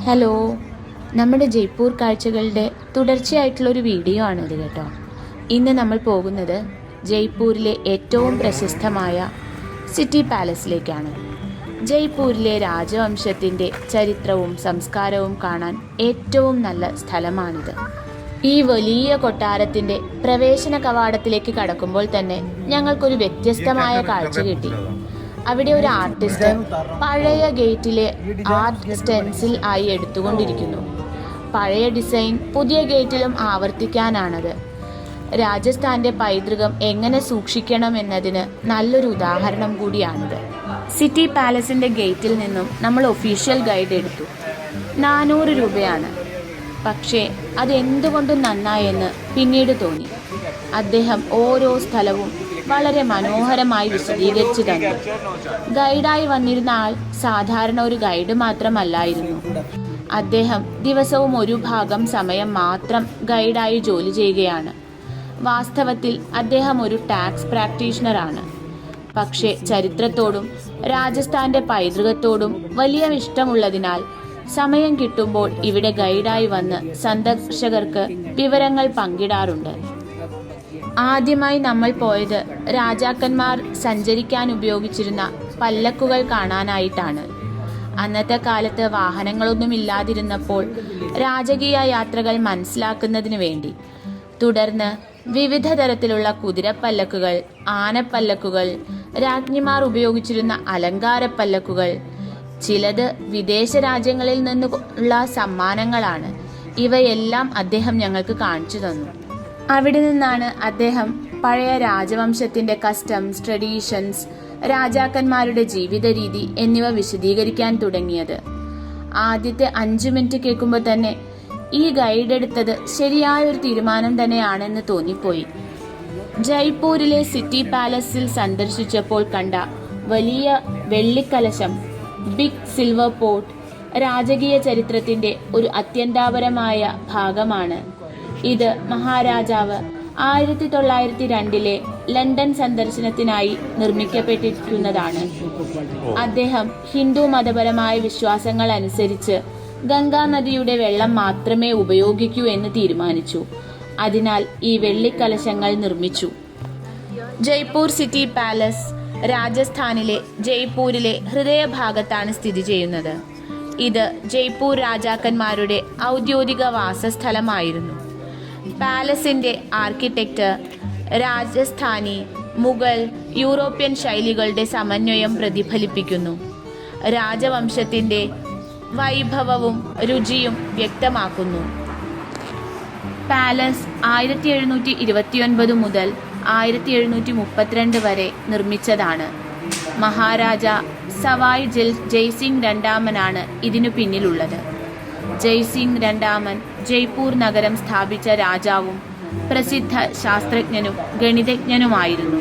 Hello. നമ്മുടെ Jaipur കാഴ്ചകളുടെ തുടർച്ചയായിട്ടുള്ളൊരു video ആണിത് കേട്ടോ. ഇന്ന് നമ്മൾ പോകുന്നത് ജയ്പൂരിലെ ഏറ്റവും പ്രശസ്തമായ സിറ്റി പാലസിലേക്കാണ്. ജയ്പൂരിലെ രാജവംശത്തിന്റെ ചരിത്രവും സംസ്കാരവും കാണാൻ ഏറ്റവും നല്ല സ്ഥലമാണിത്. ഈ വലിയ കൊട്ടാരത്തിന്റെ പ്രവേശന കവാടത്തിലേക്ക് കടക്കുമ്പോൾ തന്നെ ഞങ്ങൾക്കൊരു വ്യത്യസ്തമായ കാഴ്ച കിട്ടി. അവിടെ ഒരു ആർട്ടിസ്റ്റ് പഴയ ഗേറ്റിലെ ആർട്ട് സ്റ്റെൻസിൽ ആയി എടുത്തുകൊണ്ടിരിക്കുന്നു. പഴയ ഡിസൈൻ പുതിയ ഗേറ്റിലും ആവർത്തിക്കാനാണത്. രാജസ്ഥാന്റെ പൈതൃകം എങ്ങനെ സൂക്ഷിക്കണം എന്നതിന് നല്ലൊരു ഉദാഹരണം കൂടിയാണിത്. സിറ്റി പാലസിന്റെ ഗേറ്റിൽ നിന്നും നമ്മൾ ഒഫീഷ്യൽ ഗൈഡ് എടുത്തു. നാനൂറ് രൂപയാണ്. പക്ഷേ അതെന്തുകൊണ്ടും നന്നായെന്ന് പിന്നീട് തോന്നി. അദ്ദേഹം ഓരോ സ്ഥലവും വളരെ മനോഹരമായി വിശദീകരിച്ചു തന്നു ഗൈഡായി വന്നിരുന്ന ആൾ സാധാരണ ഒരു ഗൈഡ് മാത്രമല്ലായിരുന്നു. അദ്ദേഹം ദിവസവും ഒരു ഭാഗം സമയം മാത്രം ഗൈഡായി ജോലി ചെയ്യുകയാണ്. വാസ്തവത്തിൽ അദ്ദേഹം ഒരു ടാക്സ് പ്രാക്ടീഷണറാണ്. പക്ഷേ ചരിത്രത്തോടും രാജസ്ഥാന്റെ പൈതൃകത്തോടും വലിയ ഇഷ്ടമുള്ളതിനാൽ സമയം കിട്ടുമ്പോൾ ഇവിടെ ഗൈഡായി വന്ന് സന്ദർശകർക്ക് വിവരങ്ങൾ പങ്കിടാറുണ്ട്. ആദ്യമായി നമ്മൾ പോയത് രാജാക്കന്മാർ സഞ്ചരിക്കാൻ ഉപയോഗിച്ചിരുന്ന പല്ലക്കുകൾ കാണാനായിട്ടാണ്. അന്നത്തെ കാലത്ത് വാഹനങ്ങളൊന്നും ഇല്ലാതിരുന്നപ്പോൾ രാജകീയ യാത്രകൾ മനസ്സിലാക്കുന്നതിന് വേണ്ടി. തുടർന്ന് വിവിധ തരത്തിലുള്ള കുതിരപ്പല്ലക്കുകൾ ആനപ്പല്ലക്കുകൾ രാജ്ഞിമാർ ഉപയോഗിച്ചിരുന്ന അലങ്കാരപ്പല്ലക്കുകൾ ചിലത് വിദേശ രാജ്യങ്ങളിൽ നിന്നുള്ള സമ്മാനങ്ങളാണ്. ഇവയെല്ലാം അദ്ദേഹം ഞങ്ങൾക്ക് കാണിച്ചു തന്നു. അവിടെ നിന്നാണ് അദ്ദേഹം പഴയ രാജവംശത്തിന്റെ കസ്റ്റംസ് ട്രഡീഷൻസ് രാജാക്കന്മാരുടെ ജീവിത രീതി എന്നിവ വിശദീകരിക്കാൻ തുടങ്ങിയത്. ആദ്യത്തെ അഞ്ചു മിനിറ്റ് കേൾക്കുമ്പോൾ തന്നെ ഈ ഗൈഡ് എടുത്തത് ശരിയായ ഒരു തീരുമാനം തന്നെയാണെന്ന് തോന്നിപ്പോയി. ജയ്പൂരിലെ സിറ്റി പാലസിൽ സന്ദർശിച്ചപ്പോൾ കണ്ട വലിയ വെള്ളിക്കലശം ബിഗ് സിൽവർ പോർട്ട് രാജകീയ ചരിത്രത്തിന്റെ ഒരു അത്യന്താപരമായ ഭാഗമാണ്. ഇത് മഹാരാജാവ് ആയിരത്തി തൊള്ളായിരത്തി രണ്ടിലെ ലണ്ടൻ സന്ദർശനത്തിനായി നിർമ്മിക്കപ്പെട്ടിരിക്കുന്നതാണ്. അദ്ദേഹം ഹിന്ദു മതപരമായ വിശ്വാസങ്ങൾ അനുസരിച്ച് ഗംഗാ നദിയുടെ വെള്ളം മാത്രമേ ഉപയോഗിക്കൂ എന്ന് തീരുമാനിച്ചു. അതിനാൽ ഈ വെള്ളിക്കലശങ്ങൾ നിർമ്മിച്ചു. ജയ്പൂർ സിറ്റി പാലസ് രാജസ്ഥാനിലെ ജയ്പൂരിലെ ഹൃദയഭാഗത്താണ് സ്ഥിതി ചെയ്യുന്നത്. ഇത് ജയ്പൂർ രാജാക്കന്മാരുടെ ഔദ്യോഗിക വാസസ്ഥലമായിരുന്നു. പാലസിന്റെ ആർക്കിടെക്ചർ രാജസ്ഥാനി മുഗൾ യൂറോപ്യൻ ശൈലികളുടെ സമന്വയം പ്രതിഫലിപ്പിക്കുന്നു. രാജവംശത്തിന്റെ വൈഭവവും രുചിയും വ്യക്തമാക്കുന്നു. പാലസ് ആയിരത്തി എഴുന്നൂറ്റി ഇരുപത്തിയൊൻപത് മുതൽ ആയിരത്തി എഴുന്നൂറ്റി മുപ്പത്തിരണ്ട് വരെ നിർമ്മിച്ചതാണ്. മഹാരാജ സവായ് ജൽ ജയ്സിംഗ് രണ്ടാമനാണ് ഇതിനു പിന്നിലുള്ളത്. ജയ്സിംഗ് രണ്ടാമൻ ജയ്പൂർ നഗരം സ്ഥാപിച്ച രാജാവും പ്രസിദ്ധ ശാസ്ത്രജ്ഞനും ഗണിതജ്ഞനുമായിരുന്നു.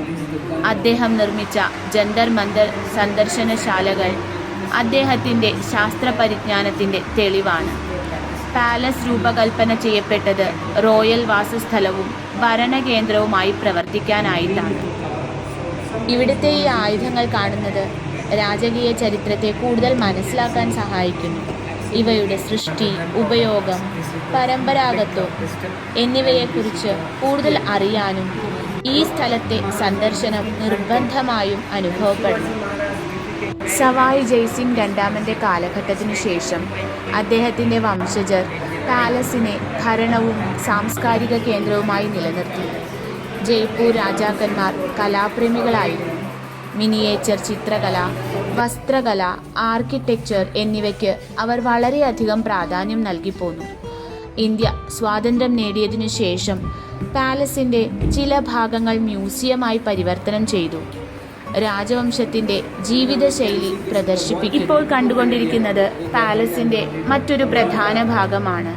അദ്ദേഹം നിർമ്മിച്ച ജന്തർ മന്ദർ സന്ദർശനശാലകൾ അദ്ദേഹത്തിന്റെ ശാസ്ത്ര പരിജ്ഞാനത്തിന്റെ തെളിവാണ്. പാലസ് രൂപകൽപ്പന ചെയ്യപ്പെട്ടത് റോയൽ വാസസ്ഥലവും ഭരണകേന്ദ്രവുമായി പ്രവർത്തിക്കാനായിട്ടാണ്. ഇവിടുത്തെ ഈ ആയുധങ്ങൾ കാണുന്നത് രാജകീയ ചരിത്രത്തെ കൂടുതൽ മനസ്സിലാക്കാൻ സഹായിക്കുന്നു. ഇവയുടെ സൃഷ്ടി ഉപയോഗം പരമ്പരാഗത്വം എന്നിവയെക്കുറിച്ച് കൂടുതൽ അറിയാനും ഈ സ്ഥലത്തെ സന്ദർശനം നിർബന്ധമായും അനുഭവപ്പെടുന്നു. സവായ് ജയ്സിംഗ് രണ്ടാമന്റെ കാലഘട്ടത്തിനു ശേഷം അദ്ദേഹത്തിന്റെ വംശജർ പാലസിനെ ഭരണവും സാംസ്കാരിക കേന്ദ്രവുമായി നിലനിർത്തി. ജയ്പൂർ രാജാക്കന്മാർ കലാപ്രേമികളായിരുന്നു. മിനിയേച്ചർ ചിത്രകല വസ്ത്രകല ആർക്കിടെക്ചർ എന്നിവയ്ക്ക് അവർ വളരെയധികം പ്രാധാന്യം നൽകിപ്പോന്നു ഇന്ത്യ സ്വാതന്ത്ര്യം നേടിയതിനു ശേഷം പാലസിന്റെ ചില ഭാഗങ്ങൾ മ്യൂസിയമായി പരിവർത്തനം ചെയ്തു. രാജവംശത്തിന്റെ ജീവിതശൈലി പ്രദർശിപ്പിക്കും ഇപ്പോൾ കണ്ടുകൊണ്ടിരിക്കുന്നത് പാലസിന്റെ മറ്റൊരു പ്രധാന ഭാഗമാണ്.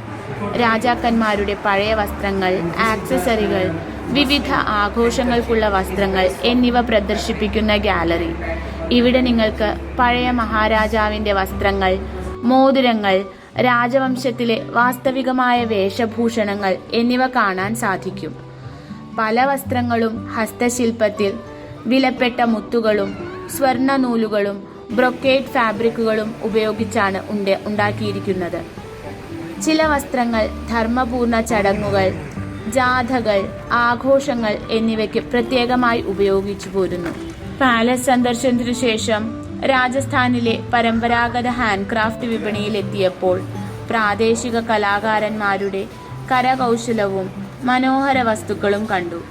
രാജാക്കന്മാരുടെ പഴയ വസ്ത്രങ്ങൾ ആക്സസറികൾ വിവിധ ആഘോഷങ്ങൾക്കുള്ള വസ്ത്രങ്ങൾ എന്നിവ പ്രദർശിപ്പിക്കുന്ന ഗാലറി. ഇവിടെ നിങ്ങൾക്ക് പഴയ മഹാരാജാവിന്റെ വസ്ത്രങ്ങൾ മോതിരങ്ങൾ രാജവംശത്തിലെ വാസ്തവികമായ വേഷഭൂഷണങ്ങൾ എന്നിവ കാണാൻ സാധിക്കും. പല വസ്ത്രങ്ങളും ഹസ്തശില്പത്തിൽ വിലപ്പെട്ട മുത്തുകളും സ്വർണ നൂലുകളും ബ്രൊക്കേഡ് ഫാബ്രിക്കുകളും ഉപയോഗിച്ചാണ് ഉണ്ട് ഉണ്ടാക്കിയിരിക്കുന്നത്. ചില വസ്ത്രങ്ങൾ ധർമ്മപൂർണ ചടങ്ങുകൾ ജാഥകൾ ആഘോഷങ്ങൾ എന്നിവയ്ക്ക് പ്രത്യേകമായി ഉപയോഗിച്ചു പോരുന്നു. പാലസ് സന്ദർശനത്തിനു ശേഷം രാജസ്ഥാനിലെ പരമ്പരാഗത ഹാൻഡ്ക്രാഫ്റ്റ് വിപണിയിലെത്തിയപ്പോൾ പ്രാദേശിക കലാകാരന്മാരുടെ കരകൗശലവും മനോഹര വസ്തുക്കളും കണ്ടു.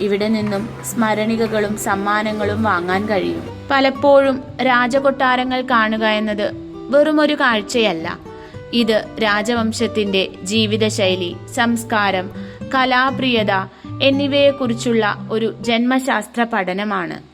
ഇവിടെ നിന്നും സ്മരണികകളും സമ്മാനങ്ങളും വാങ്ങാൻ കഴിയും. പലപ്പോഴും രാജകൊട്ടാരങ്ങൾ കാണുക എന്നത് വെറുമൊരു കാഴ്ചയല്ല. ഇത് രാജവംശത്തിന്റെ ജീവിതശൈലി സംസ്കാരം കലാപ്രിയത എന്നിവയെക്കുറിച്ചുള്ള ഒരു ജന്മശാസ്ത്ര പഠനമാണ്.